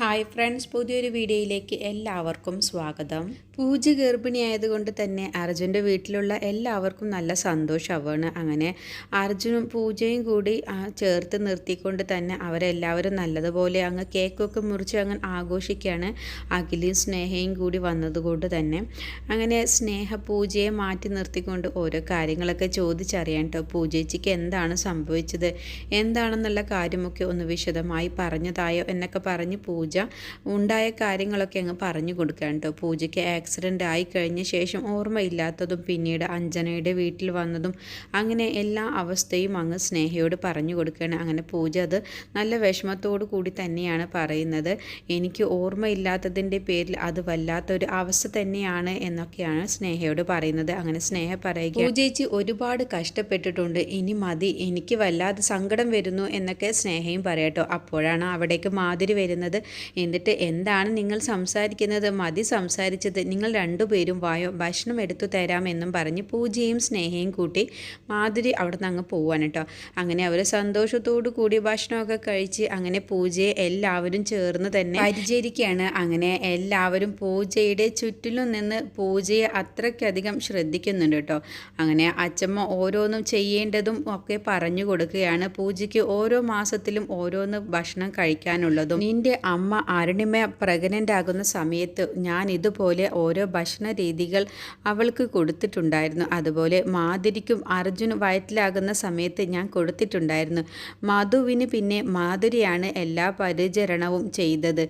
Hi friends പുതിയൊരു വീഡിയോയിലേക്ക് എല്ലാവർക്കും സ്വാഗതം. പൂജ ഗർഭിണിയായതുകൊണ്ട് തന്നെ അർജുന്റെ വീട്ടിലുള്ള എല്ലാവർക്കും നല്ല സന്തോഷമാവാണ് അങ്ങനെ അർജുനും പൂജയും കൂടി ചേർത്ത് നിർത്തിക്കൊണ്ട് തന്നെ അവരെല്ലാവരും നല്ലതുപോലെ അങ്ങ് കേക്കൊക്കെ മുറിച്ച് അങ്ങ് ആഘോഷിക്കുകയാണ്. അഖിലും സ്നേഹയും കൂടി വന്നതുകൊണ്ട് തന്നെ. അങ്ങനെ സ്നേഹ പൂജയെ മാറ്റി നിർത്തിക്കൊണ്ട് ഓരോ കാര്യങ്ങളൊക്കെ ചോദിച്ചറിയാൻ കേട്ടോ പൂജേച്ചിക്ക് എന്താണ് സംഭവിച്ചത്? എന്താണെന്നുള്ള കാര്യമൊക്കെ ഒന്ന് വിശദമായി പറഞ്ഞതായോ എന്നൊക്കെ പറഞ്ഞ് പൂജ ഉണ്ടായ കാര്യങ്ങളൊക്കെ അങ്ങ് പറഞ്ഞു കൊടുക്കാൻ കേട്ടോ. പൂജയ്ക്ക് ആക്സിഡന്റ് ആയി കഴിഞ്ഞ ശേഷം ഓർമ്മയില്ലാത്തതും പിന്നീട് അഞ്ജനയുടെ വീട്ടിൽ വന്നതും അങ്ങനെ എല്ലാ അവസ്ഥയും അങ്ങ് സ്നേഹയോട് പറഞ്ഞു കൊടുക്കുകയാണ്. അങ്ങനെ പൂജ അത് നല്ല വിഷമത്തോടു കൂടി തന്നെയാണ് പറയുന്നത്. എനിക്ക് ഓർമ്മയില്ലാത്തതിന്റെ പേരിൽ അത് വല്ലാത്തൊരു അവസ്ഥ തന്നെയാണ് എന്നൊക്കെയാണ് സ്നേഹയോട് പറയുന്നത്. അങ്ങനെ സ്നേഹ പറയുക പൂജയിച്ച് ഒരുപാട് കഷ്ടപ്പെട്ടിട്ടുണ്ട്. ഇനി മതി എനിക്ക് വല്ലാതെ സങ്കടം വരുന്നു എന്നൊക്കെ സ്നേഹയും പറയട്ടോ അപ്പോഴാണ് അവിടേക്ക് മാതിരി വരുന്നത്. എന്നിട്ട് എന്താണ് നിങ്ങൾ സംസാരിക്കുന്നത്? മതി സംസാരിച്ചത്. നിങ്ങൾ രണ്ടുപേരും വായോ ഭക്ഷണം എടുത്തു തരാമെന്നും പറഞ്ഞ് പൂജയും സ്നേഹയും കൂട്ടി മാധുരി അവിടെ നിന്ന് അങ്ങ് പോവാണ് കേട്ടോ. അങ്ങനെ അവർ സന്തോഷത്തോടു കൂടി ഭക്ഷണമൊക്കെ കഴിച്ച് അങ്ങനെ പൂജയെ എല്ലാവരും ചേർന്ന് തന്നെ പരിചരിക്കുകയാണ്. അങ്ങനെ എല്ലാവരും പൂജയുടെ ചുറ്റിലും നിന്ന് പൂജയെ അത്രയ്ക്കധികം ശ്രദ്ധിക്കുന്നുണ്ട് കേട്ടോ. അങ്ങനെ അച്ഛമ്മ ഓരോന്നും ചെയ്യേണ്ടതും ഒക്കെ പറഞ്ഞു കൊടുക്കുകയാണ്. പൂജയ്ക്ക് ഓരോ മാസത്തിലും ഓരോന്ന് ഭക്ഷണം കഴിക്കാനുള്ളതും. നിന്റെ അമ്മ അരുണിമ പ്രഗ്നന്റ് ആകുന്ന സമയത്ത് ഞാൻ ഇതുപോലെ ഓരോ ഭക്ഷണ രീതികൾ അവൾക്ക് കൊടുത്തിട്ടുണ്ടായിരുന്നു. അതുപോലെ മാധുരിക്കും അർജുൻ വയറ്റിലാകുന്ന സമയത്ത് ഞാൻ കൊടുത്തിട്ടുണ്ടായിരുന്നു. മധുവിന് പിന്നെ മാധുരിയാണ് എല്ലാ പരിചരണവും ചെയ്തത്.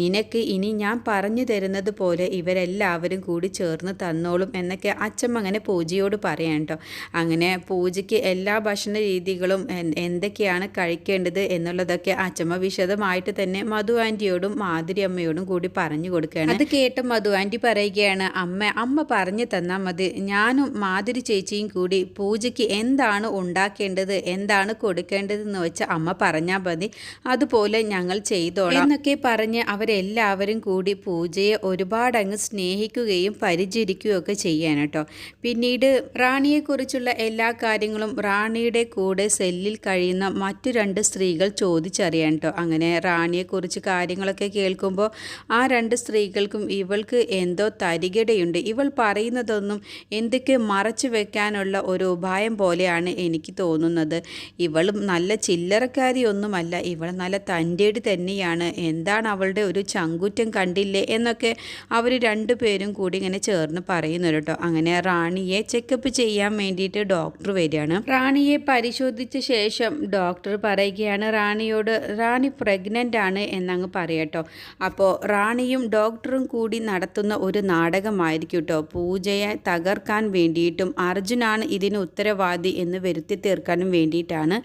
നിനക്ക് ഇനി ഞാൻ പറഞ്ഞു തരുന്നത് പോലെ ഇവരെല്ലാവരും കൂടി ചേർന്ന് തന്നോളും എന്നൊക്കെ അച്ഛമ്മ അങ്ങനെ പൂജയോട് പറയാം കേട്ടോ. അങ്ങനെ പൂജയ്ക്ക് എല്ലാ ഭക്ഷണ രീതികളും എന്തൊക്കെയാണ് കഴിക്കേണ്ടത് എന്നുള്ളതൊക്കെ അച്ഛമ്മ വിശദമായിട്ട് തന്നെ മധു ആന്റിയോടും മാധുരി അമ്മയോടും കൂടി പറഞ്ഞു കൊടുക്കുകയാണ്. അത് കേട്ട് മധു ആന്റി പറയുകയാണ് അമ്മ അമ്മ പറഞ്ഞു തന്നാൽ മതി. ഞാനും മാധുരി ചേച്ചിയും കൂടി പൂജയ്ക്ക് എന്താണ് ഉണ്ടാക്കേണ്ടത് എന്താണ് കൊടുക്കേണ്ടതെന്ന് വെച്ച് അമ്മ പറഞ്ഞാൽ മതി. അതുപോലെ ഞങ്ങൾ ചെയ്തോളാം. എന്നൊക്കെ പറഞ്ഞ് അവരെല്ലാവരും കൂടി പൂജയെ ഒരുപാട് അങ്ങ് സ്നേഹിക്കുകയും പരിചരിക്കുകയും ഒക്കെ ചെയ്യാൻ കേട്ടോ. പിന്നീട് റാണിയെക്കുറിച്ചുള്ള എല്ലാ കാര്യങ്ങളും റാണിയുടെ കൂടെ സെല്ലിൽ കഴിയുന്ന മറ്റു രണ്ട് സ്ത്രീകൾ ചോദിച്ചറിയാൻ കേട്ടോ. അങ്ങനെ റാണിയെക്കുറിച്ച് കാര്യങ്ങളൊക്കെ കേൾക്കുമ്പോൾ ആ രണ്ട് സ്ത്രീകൾക്കും ഇവൾക്ക് എന്തോ തരികിടയുണ്ട്. ഇവൾ പറയുന്നതൊന്നും എന്തൊക്കെ മറച്ചു വെക്കാനുള്ള ഒരു ഉപായം പോലെയാണ് എനിക്ക് തോന്നുന്നത്. ഇവൾ നല്ല ചില്ലറക്കാരിയൊന്നുമല്ല. ഇവൾ നല്ല തന്റേട് തന്നെയാണ്. എന്താണ് അവളുടെ ഒരു ചങ്കുറ്റം കണ്ടില്ലേ എന്നൊക്കെ അവർ രണ്ടു പേരും കൂടി ഇങ്ങനെ ചേർന്ന് പറയുന്നു കേട്ടോ. അങ്ങനെ റാണിയെ ചെക്കപ്പ് ചെയ്യാൻ വേണ്ടിയിട്ട് ഡോക്ടർ വരികയാണ്. റാണിയെ പരിശോധിച്ച ശേഷം ഡോക്ടർ പറയുകയാണ് റാണിയോട് റാണി പ്രഗ്നന്റ് ആണ് എന്നങ്ങ് പറയട്ടോ. അപ്പോൾ റാണിയും ഡോക്ടറും കൂടി നടത്തുന്ന ഒരു നാടകമായിരിക്കും കേട്ടോ പൂജയെ തകർക്കാൻ വേണ്ടിയിട്ടും അർജുനാണ് ഇതിന് ഉത്തരവാദി എന്ന് വരുത്തി തീർക്കാനും വേണ്ടിയിട്ടാണ്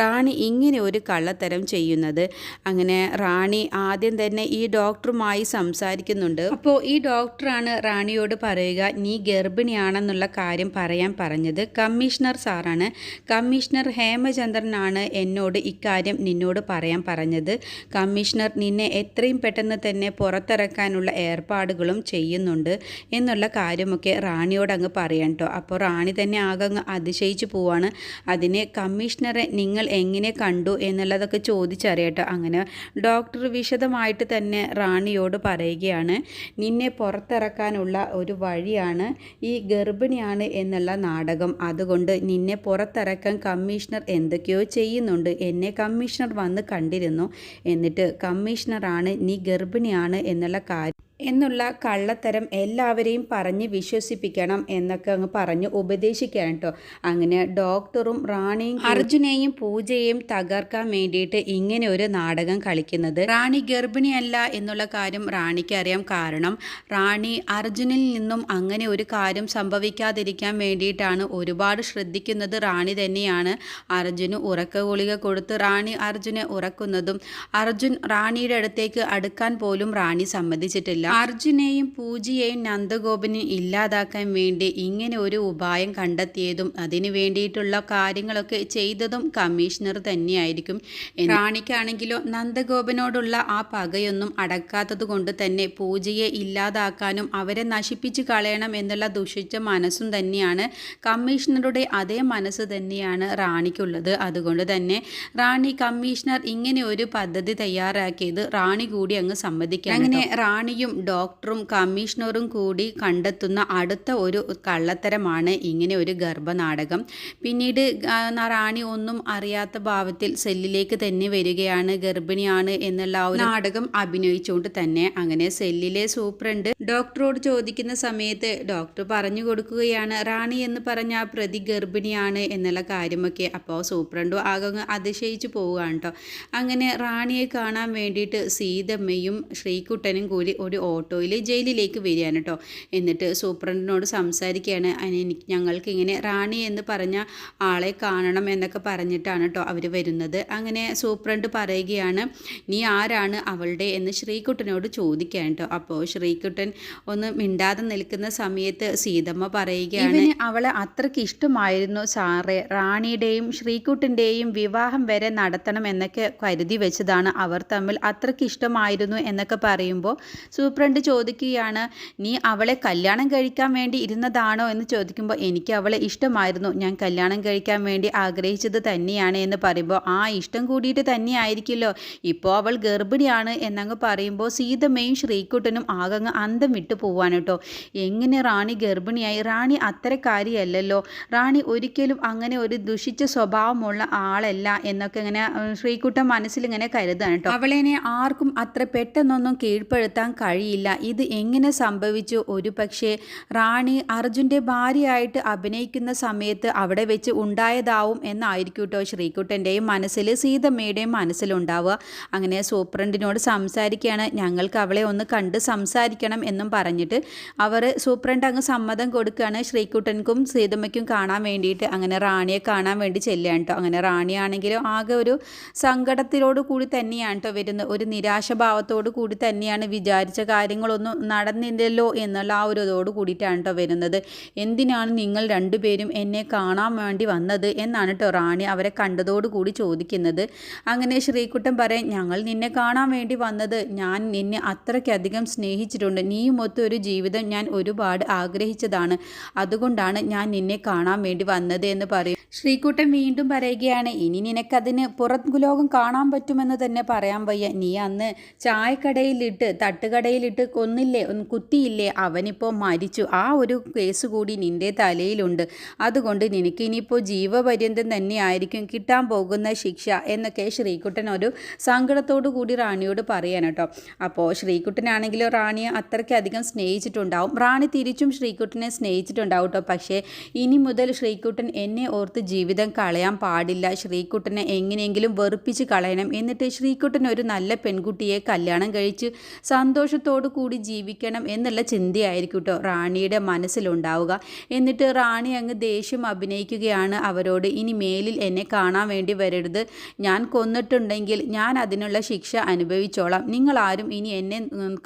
റാണി ഇങ്ങനെ ഒരു കള്ളത്തരം ചെയ്യുന്നത്. അങ്ങനെ റാണി ആദ്യം തന്നെ ഈ ഡോക്ടറുമായി സംസാരിക്കുന്നുണ്ട്. അപ്പോൾ ഈ ഡോക്ടറാണ് റാണിയോട് പറയുക നീ ഗർഭിണിയാണെന്നുള്ള കാര്യം പറയാൻ പറഞ്ഞത് കമ്മീഷണർ സാറാണ്. കമ്മീഷണർ ഹേമചന്ദ്രനാണ് എന്നോട് ഇക്കാര്യം നിന്നോട് പറയാൻ പറഞ്ഞത്. കമ്മീഷണർ നിന്നെ എത്രയും പെട്ടെന്ന് തന്നെ പുറത്തിറക്കാനുള്ള ഏർപ്പാടുകളും ചെയ്യുന്നുണ്ട് എന്നുള്ള കാര്യമൊക്കെ റാണിയോട് അങ്ങ് പറയാം കേട്ടോ അപ്പോൾ റാണി തന്നെ ആകെ അങ്ങ് അതിശയിച്ചു പോവാണ്. അതിനെ കമ്മീഷണറെ നിങ്ങൾ എങ്ങനെ കണ്ടു എന്നുള്ളതൊക്കെ ചോദിച്ചറിയട്ടോ. അങ്ങനെ ഡോക്ടർ വിശദമായിട്ട് തന്നെ റാണിയോട് പറയുകയാണ് നിന്നെ പുറത്തിറക്കാനുള്ള ഒരു വഴിയാണ് ഈ ഗർഭിണിയാണ് എന്നുള്ള നാടകം. അതുകൊണ്ട് നിന്നെ പുറത്തിറക്കാൻ കമ്മീഷണർ എന്തൊക്കെയോ ചെയ്യുന്നുണ്ട്. എന്നെ കമ്മീഷണർ വന്ന് കണ്ടിരുന്നു. എന്നിട്ട് കമ്മീഷണറാണ് നീ ഗർഭിണിയാണ് എന്നുള്ള കാര്യം എന്നുള്ള കള്ളത്തരം എല്ലാവരെയും പറഞ്ഞ് വിശ്വസിപ്പിക്കണം എന്നൊക്കെ അങ്ങ് പറഞ്ഞ് ഉപദേശിക്കാൻ കേട്ടോ അങ്ങനെ ഡോക്ടറും റാണിയും അർജുനെയും പൂജയെയും തകർക്കാൻ വേണ്ടിയിട്ട് ഇങ്ങനെ ഒരു നാടകം കളിക്കുന്നത്. റാണി ഗർഭിണിയല്ല എന്നുള്ള കാര്യം റാണിക്ക് അറിയാം കാരണം റാണി അർജുനിൽ നിന്നും അങ്ങനെ ഒരു കാര്യം സംഭവിക്കാതിരിക്കാൻ വേണ്ടിയിട്ടാണ് ഒരുപാട് ശ്രദ്ധിക്കുന്നത്. റാണി തന്നെയാണ് അർജുന് ഉറക്ക ഗുളിക കൊടുത്ത് റാണി അർജുനെ ഉറക്കുന്നതും. അർജുൻ റാണിയുടെ അടുത്തേക്ക് അടുക്കാൻ പോലും റാണി സമ്മതിച്ചിട്ടില്ല. അർജുനെയും പൂജയെയും നന്ദഗോപനെയും ഇല്ലാതാക്കാൻ വേണ്ടി ഇങ്ങനെ ഒരു ഉപായം കണ്ടെത്തിയതും അതിനു വേണ്ടിയിട്ടുള്ള കാര്യങ്ങളൊക്കെ ചെയ്തതും കമ്മീഷണർ തന്നെയായിരിക്കും. റാണിക്കാണെങ്കിലോ നന്ദഗോപനോടുള്ള ആ പകയൊന്നും അടക്കാത്തത് കൊണ്ട് തന്നെ പൂജയെ ഇല്ലാതാക്കാനും അവരെ നശിപ്പിച്ചു കളയണം എന്നുള്ള ദുഷിച്ച മനസ്സും തന്നെയാണ് കമ്മീഷണറുടെ അതേ മനസ്സ് തന്നെയാണ് റാണിക്കുള്ളത്. അതുകൊണ്ട് തന്നെ റാണി കമ്മീഷണർ ഇങ്ങനെ ഒരു പദ്ധതി തയ്യാറാക്കിയത് റാണി കൂടി അങ്ങ് സമ്മതിക്കാം അങ്ങനെ റാണിയും ഡോക്ടറും കമ്മീഷണറും കൂടി കണ്ടെത്തുന്ന അടുത്ത ഒരു കള്ളത്തരമാണ് ഇങ്ങനെ ഒരു ഗർഭനാടകം. പിന്നീട് റാണി ഒന്നും അറിയാത്ത ഭാവത്തിൽ സെല്ലിലേക്ക് തന്നെ വരികയാണ് ഗർഭിണിയാണ് എന്നുള്ള ആ ഒരു നാടകം അഭിനയിച്ചുകൊണ്ട് തന്നെ അങ്ങനെ സെല്ലിലെ സൂപ്രണ്ട് ഡോക്ടറോട് ചോദിക്കുന്ന സമയത്ത് ഡോക്ടർ പറഞ്ഞു കൊടുക്കുകയാണ് റാണി എന്ന് പറഞ്ഞ ആ പ്രതി ഗർഭിണിയാണ് എന്നുള്ള കാര്യമൊക്കെ അപ്പോൾ സൂപ്രണ്ടും ആകെ അതിശയിച്ചു പോവുകയാണ് കേട്ടോ. അങ്ങനെ റാണിയെ കാണാൻ വേണ്ടിയിട്ട് സീതമ്മയും ശ്രീകുട്ടനും കൂടി ഒരു ഓട്ടോയിൽ ജയിലിലേക്ക് വരികയാണ് കേട്ടോ. എന്നിട്ട് സൂപ്രണ്ടിനോട് സംസാരിക്കുകയാണ് എനിക്ക് ഞങ്ങൾക്ക് ഇങ്ങനെ റാണി എന്ന് പറഞ്ഞ ആളെ കാണണം എന്നൊക്കെ പറഞ്ഞിട്ടാണ് കേട്ടോ അവർ വരുന്നത്. അങ്ങനെ സൂപ്രണ്ട് പറയുകയാണ് നീ ആരാണ് അവളുടെ? എന്ന് ശ്രീകുട്ടനോട് ചോദിക്കാൻ കേട്ടോ. അപ്പോൾ ശ്രീകുട്ടൻ ഒന്ന് മിണ്ടാതെ നിൽക്കുന്ന സമയത്ത് സീതമ്മ പറയുകയാണ് അവളെ അത്രയ്ക്ക് ഇഷ്ടമായിരുന്നു സാറേ. റാണിയുടെയും ശ്രീകുട്ടന്റെയും വിവാഹം വരെ നടത്തണം എന്നൊക്കെ കരുതി വെച്ചതാണ്. അവർ തമ്മിൽ അത്രയ്ക്ക് ഇഷ്ടമായിരുന്നു എന്നൊക്കെ പറയുമ്പോൾ സൂപ്രണ്ട് ചോദിക്കുകയാണ് നീ അവളെ കല്യാണം കഴിക്കാൻ വേണ്ടി ഇരുന്നതാണോ? എന്ന് ചോദിക്കുമ്പോൾ എനിക്ക് അവളെ ഇഷ്ടമായിരുന്നു. ഞാൻ കല്യാണം കഴിക്കാൻ വേണ്ടി ആഗ്രഹിച്ചത് തന്നെയാണ്. എന്ന് പറയുമ്പോൾ ആ ഇഷ്ടം കൂടിയിട്ട് തന്നെയായിരിക്കുമല്ലോ ഇപ്പോൾ അവൾ ഗർഭിണിയാണ്. എന്നങ്ങ് പറയുമ്പോൾ സീതമ്മയും ശ്രീകുട്ടനും ആകങ്ങ് അന്തം വിട്ടു പോവാൻ കേട്ടോ. എങ്ങനെ റാണി ഗർഭിണിയായി? റാണി അത്തരക്കാരിയല്ലല്ലോ. റാണി ഒരിക്കലും അങ്ങനെ ഒരു ദുഷിച്ച സ്വഭാവമുള്ള ആളല്ല എന്നൊക്കെ ഇങ്ങനെ ശ്രീകുട്ടൻ മനസ്സിൽ ഇങ്ങനെ കരുതാണ് കേട്ടോ. അവളെ ആർക്കും അത്ര പെട്ടെന്നൊന്നും കീഴ്പ്പെടുത്താൻ കഴിയില്ല ഇത് എങ്ങനെ സംഭവിച്ചു? ഒരു പക്ഷേ റാണി അർജുന്റെ ഭാര്യയായിട്ട് അഭിനയിക്കുന്ന സമയത്ത് അവിടെ വെച്ച് ഉണ്ടായതാവും എന്നായിരിക്കും കേട്ടോ ശ്രീകുട്ടന്റെയും മനസ്സിൽ സീതമ്മയുടെയും മനസ്സിലുണ്ടാവുക. അങ്ങനെ സൂപ്രണ്ടിനോട് സംസാരിക്കുകയാണ്. ഞങ്ങൾക്ക് അവളെ ഒന്ന് കണ്ട് സംസാരിക്കണം എന്നും പറഞ്ഞിട്ട് അവർ സൂപ്രണ്ട് അങ്ങ് സമ്മതം കൊടുക്കുകയാണ് ശ്രീകുട്ടൻക്കും സീതമ്മയ്ക്കും കാണാൻ വേണ്ടിയിട്ട്. അങ്ങനെ റാണിയെ കാണാൻ വേണ്ടി ചെല്ലുകയാണ് കേട്ടോ അങ്ങനെ റാണിയാണെങ്കിലും ആകെ ഒരു സങ്കടത്തിലോട് കൂടി തന്നെയാണ് കേട്ടോ വരുന്നത്. ഒരു നിരാശഭാവത്തോട് കൂടി തന്നെയാണ് വിചാരിച്ച കാര്യങ്ങളൊന്നും നടന്നില്ലല്ലോ എന്നുള്ള ആ ഒരു ഇതോട് കൂടിയിട്ടാണ് കേട്ടോ വരുന്നത്. എന്തിനാണ് നിങ്ങൾ രണ്ടുപേരും എന്നെ കാണാൻ വേണ്ടി വന്നത് എന്നാണ് കേട്ടോ റാണി അവരെ കണ്ടതോടുകൂടി ചോദിക്കുന്നത്. അങ്ങനെ ശ്രീകുട്ടൻ പറയാൻ ഞങ്ങൾ നിന്നെ കാണാൻ വേണ്ടി വന്നത്. ഞാൻ നിന്നെ അത്രയ്ക്കധികം സ്നേഹിച്ചിട്ടുണ്ട്. നീയുമൊത്ത ഒരു ജീവിതം ഞാൻ ഒരുപാട് ആഗ്രഹിച്ചതാണ്. അതുകൊണ്ടാണ് ഞാൻ നിന്നെ കാണാൻ വേണ്ടി വന്നത് എന്ന് പറയും. ശ്രീകുട്ടൻ വീണ്ടും പറയുകയാണ് ഇനി നിനക്കതിന് പുറം ലോകം കാണാൻ പറ്റുമെന്ന് തന്നെ പറയാൻ വയ്യ. നീ അന്ന് ചായക്കടയിലിട്ട് തട്ടുകടയിലിട്ട് കൊന്നില്ലേ ഒന്ന് കുത്തിയില്ലേ? അവനിപ്പോൾ മരിച്ചു. ആ ഒരു കേസ് കൂടി നിന്റെ തലയിലുണ്ട്. അതുകൊണ്ട് നിനക്ക് ഇനിയിപ്പോൾ ജീവപര്യന്തം തന്നെയായിരിക്കും കിട്ടാൻ പോകുന്ന ശിക്ഷ എന്നൊക്കെ ശ്രീകുട്ടൻ ഒരു സങ്കടത്തോടു കൂടി റാണിയോട് പറയാൻ കേട്ടോ. അപ്പോൾ ശ്രീകുട്ടനാണെങ്കിലും റാണിയെ അത്രയ്ക്കധികം സ്നേഹിച്ചിട്ടുണ്ടാവും. റാണി തിരിച്ചും ശ്രീകുട്ടനെ സ്നേഹിച്ചിട്ടുണ്ടാവും കേട്ടോ. പക്ഷേ ഇനി മുതൽ ശ്രീകുട്ടൻ എന്നെ ഓർത്ത് ജീവിതം കളയാൻ പാടില്ല. ശ്രീകുട്ടനെ എങ്ങനെയെങ്കിലും വെറുപ്പിച്ച് കളയണം. എന്നിട്ട് ശ്രീകുട്ടൻ ഒരു നല്ല പെൺകുട്ടിയെ കല്യാണം കഴിച്ച് സന്തോഷത്തോടു കൂടി ജീവിക്കണം എന്നുള്ള ചിന്തയായിരിക്കും കേട്ടോ റാണിയുടെ മനസ്സിലുണ്ടാവുക. എന്നിട്ട് റാണി അങ്ങ് ദേഷ്യം അഭിനയിക്കുകയാണ് അവരോട്. ഇനി മേലിൽ എന്നെ കാണാൻ വേണ്ടി വരരുത്. ഞാൻ കൊന്നിട്ടുണ്ടെങ്കിൽ ഞാൻ അതിനുള്ള ശിക്ഷ അനുഭവിച്ചോളാം. നിങ്ങൾ ആരും ഇനി എന്നെ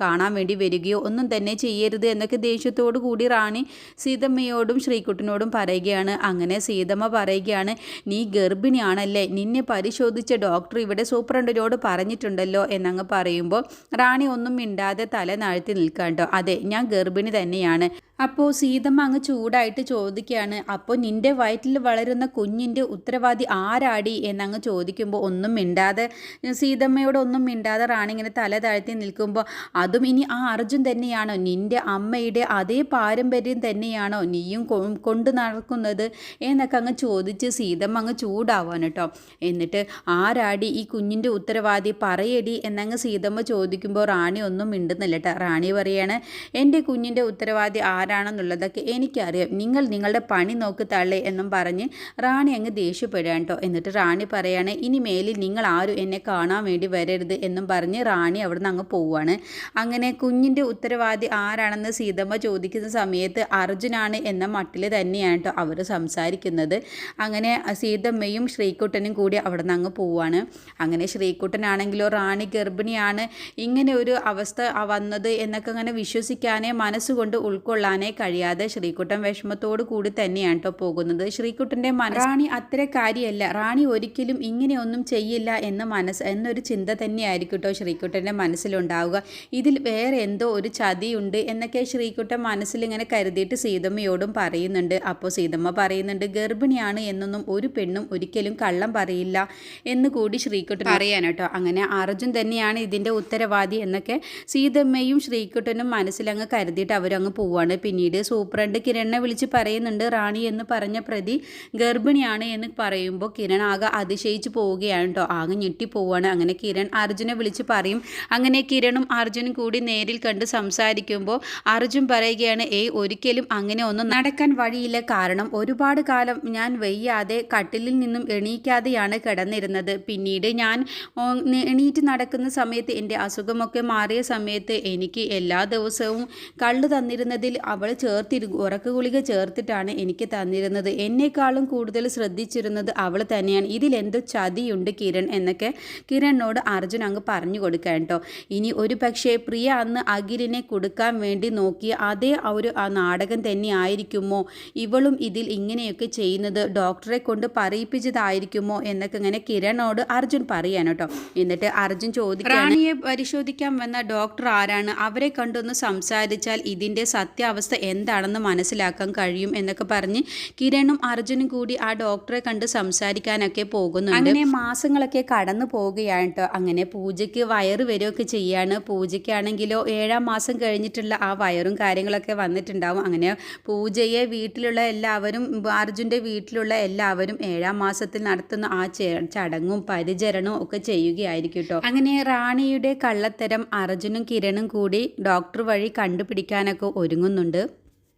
കാണാൻ വേണ്ടി വരികയോ ഒന്നും തന്നെ ചെയ്യരുത് എന്നൊക്കെ ദേഷ്യത്തോടു കൂടി റാണി സീതമ്മയോടും ശ്രീകുട്ടനോടും പറയുകയാണ്. അങ്ങനെ സീതമ്മ പറയുകയാണ് നീ ഗർഭിണിയാണല്ലേ നിന്നെ പരിശോധിച്ച ഡോക്ടർ ഇവിടെ സൂപ്രണ്ടിനോട് പറഞ്ഞിട്ടുണ്ടല്ലോ എന്നങ്ങ് പറയുമ്പോൾ റാണി ഒന്നും മിണ്ടാതെ തല നാഴ്ത്തി നിൽക്കാണ്ടോ അതെ ഞാൻ ഗർഭിണി തന്നെയാണ്. അപ്പോൾ സീതമ്മ അങ്ങ് ചൂടായിട്ട് ചോദിക്കുകയാണ് അപ്പോൾ നിന്റെ വയറ്റിൽ വളരുന്ന കുഞ്ഞിന്റെ ഉത്തരവാദി ആരാടി? എന്നങ്ങ് ചോദിക്കുമ്പോൾ ഒന്നും മിണ്ടാതെ സീതമ്മയോട് ഒന്നും മിണ്ടാതെ റാണി ഇങ്ങനെ തല താഴ്ത്തി നിൽക്കുമ്പോൾ അതും ഇനി ആ അർജുൻ തന്നെയാണോ? നിന്റെ അമ്മയുടെ അതേ പാരമ്പര്യം തന്നെയാണോ നീയും കൊണ്ടു നടക്കുന്നത്? എന്നൊക്കെ അങ്ങ് ചോദിച്ച് സീതമ്മ അങ്ങ് ചൂടാവാൻ കേട്ടോ. എന്നിട്ട് ആരാടി ഈ കുഞ്ഞിന്റെ ഉത്തരവാദി? പറയടി എന്നങ്ങ് സീതമ്മ ചോദിക്കുമ്പോൾ റാണി ഒന്നും മിണ്ടുന്നില്ല കേട്ടോ. റാണി പറയാണ് എന്റെ കുഞ്ഞിന്റെ ഉത്തരവാദി ആരാ ആരാണെന്നുള്ളതൊക്കെ എനിക്കറിയാം. നിങ്ങൾ നിങ്ങളുടെ പണി നോക്ക് തള്ളേ എന്നും പറഞ്ഞ് റാണി അങ്ങ് ദേഷ്യപ്പെടുകയാണ് കേട്ടോ എന്നിട്ട് റാണി പറയാണ് ഇനി മേലിൽ നിങ്ങൾ ആരും എന്നെ കാണാൻ വേണ്ടി വരരുത് എന്നും പറഞ്ഞ് റാണി അവിടുന്ന് അങ്ങ് പോവുകയാണ് അങ്ങനെ കുഞ്ഞിന്റെ ഉത്തരവാദി ആരാണെന്ന് സീതമ്മ ചോദിക്കുന്ന സമയത്ത് അർജുനാണ് എന്ന മട്ടിൽ തന്നെയാണ് കേട്ടോ അവർ സംസാരിക്കുന്നത്. അങ്ങനെ സീതമ്മയും ശ്രീകുട്ടനും കൂടി അവിടെ നിന്ന് അങ്ങ് പോവുകയാണ് അങ്ങനെ ശ്രീകുട്ടനാണെങ്കിലോ റാണി ഗർഭിണിയാണ് ഇങ്ങനെ ഒരു അവസ്ഥ വന്നത് എന്നൊക്കെ അങ്ങനെ വിശ്വസിക്കാനേ മനസ്സുകൊണ്ട് ഉൾക്കൊള്ളാനേ കഴിയാതെ ശ്രീകുട്ടൻ വിഷമത്തോടു കൂടി തന്നെയാണ് കേട്ടോ പോകുന്നത്. ശ്രീകുട്ടന്റെ റാണി കാര്യമല്ല റാണി ഒരിക്കലും ഇങ്ങനെയൊന്നും ചെയ്യില്ല എന്ന മനസ്സ് എന്നൊരു ചിന്ത തന്നെയായിരിക്കും കേട്ടോ ശ്രീകുട്ടന്റെ മനസ്സിലുണ്ടാവുക. ഇതിൽ വേറെ എന്തോ ഒരു ചതിയുണ്ട് എന്നൊക്കെ ശ്രീകുട്ടൻ മനസ്സിൽ ഇങ്ങനെ കരുതിയിട്ട് സീതമ്മയോടും പറയുന്നുണ്ട്. അപ്പോൾ സീതമ്മ പറയുന്നുണ്ട് ഗർഭിണിയാണ് എന്നൊന്നും ഒരു പെണ്ണും ഒരിക്കലും കള്ളം പറയില്ല എന്ന് കൂടി ശ്രീകുട്ടൻ പറയാൻ കേട്ടോ അങ്ങനെ അർജുൻ തന്നെയാണ് ഇതിന്റെ ഉത്തരവാദി എന്നൊക്കെ സീതമ്മയും ശ്രീകുട്ടനും മനസ്സിലങ്ങ് കരുതിയിട്ട് അവരങ്ങ് പോവാണ്. പിന്നീട് സൂപ്രണ്ട് കിരണിനെ വിളിച്ച് പറയുന്നുണ്ട് റാണി എന്ന് പറഞ്ഞ പ്രതി ഗർഭിണിയാണ് എന്ന് പറയുമ്പോൾ കിരൺ ആകെ അതിശയിച്ച് പോവുകയാണ് കേട്ടോ ആകെ ഞെട്ടിപ്പോവാണ് അങ്ങനെ കിരൺ അർജുനെ വിളിച്ച് പറയും. അങ്ങനെ കിരണും അർജുനും കൂടി നേരിൽ കണ്ട് സംസാരിക്കുമ്പോൾ അർജുൻ പറയുകയാണ് ഏയ് ഒരിക്കലും അങ്ങനെ ഒന്നും നടക്കാൻ വഴിയില്ല. കാരണം ഒരുപാട് കാലം ഞാൻ വയ്യാതെ കട്ടിലിൽ നിന്നും എണീക്കാതെയാണ് കിടന്നിരുന്നത്. പിന്നീട് ഞാൻ എണീറ്റ് നടക്കുന്ന സമയത്ത് എന്റെ അസുഖമൊക്കെ മാറിയ സമയത്ത് എനിക്ക് എല്ലാ ദിവസവും കള്ളു തന്നിരുന്നതിൽ അവൾ ചേർത്തിരു ഉറക്ക ഗുളിക ചേർത്തിട്ടാണ് എനിക്ക് തന്നിരുന്നത്. എന്നെക്കാളും കൂടുതൽ ശ്രദ്ധിച്ചിരുന്നത് അവൾ തന്നെയാണ്. ഇതിലെന്തോ ചതിയുണ്ട് കിരൺ എന്നൊക്കെ കിരണിനോട് അർജുൻ അങ്ങ് പറഞ്ഞു കൊടുക്കാൻ കേട്ടോ ഇനി ഒരു പക്ഷേ പ്രിയ അന്ന് അഖിലിനെ കൊടുക്കാൻ വേണ്ടി നോക്കിയ അതേ ഒരു ആ നാടകം തന്നെ ആയിരിക്കുമോ? ഇവളും ഇതിൽ ഇങ്ങനെയൊക്കെ ചെയ്യുന്നത് ഡോക്ടറെ കൊണ്ട് പറയിപ്പിച്ചതായിരിക്കുമോ? എന്നൊക്കെ ഇങ്ങനെ കിരണോട് അർജുൻ പറയാൻ കേട്ടോ എന്നിട്ട് അർജുൻ ചോദിക്കാൻ റാണിയെ പരിശോധിക്കാൻ വന്ന ഡോക്ടർ ആരാണ്? അവരെ കണ്ടൊന്ന് സംസാരിച്ചാൽ ഇതിന്റെ സത്യാവസ്ഥ എന്താണെന്ന് മനസ്സിലാക്കാൻ കഴിയും എന്നൊക്കെ പറഞ്ഞ് കിരണും അർജുനും കൂടി ആ ഡോക്ടറെ കണ്ട് സംസാരിക്കാനൊക്കെ പോകുന്നു അങ്ങനെ മാസങ്ങളൊക്കെ കടന്നു പോവുകയാണ് കേട്ടോ അങ്ങനെ പൂജയ്ക്ക് വയറ് വരികയൊക്കെ ചെയ്യാണ്. പൂജയ്ക്കാണെങ്കിലോ ഏഴാം മാസം കഴിഞ്ഞിട്ടുള്ള ആ വയറും കാര്യങ്ങളൊക്കെ വന്നിട്ടുണ്ടാവും. അങ്ങനെ പൂജയെ വീട്ടിലുള്ള എല്ലാവരും അർജുന്റെ വീട്ടിലുള്ള എല്ലാവരും ഏഴാം മാസത്തിൽ നടത്തുന്ന ആ ചടങ്ങും പരിചരണവും ഒക്കെ ചെയ്യുകയായിരിക്കും കേട്ടോ അങ്ങനെ റാണിയുടെ കള്ളത്തരം അർജുനും കിരണും കൂടി ഡോക്ടർ വഴി കണ്ടുപിടിക്കാനൊക്കെ ഒരുങ്ങുന്നുണ്ട്. ഉണ്ട്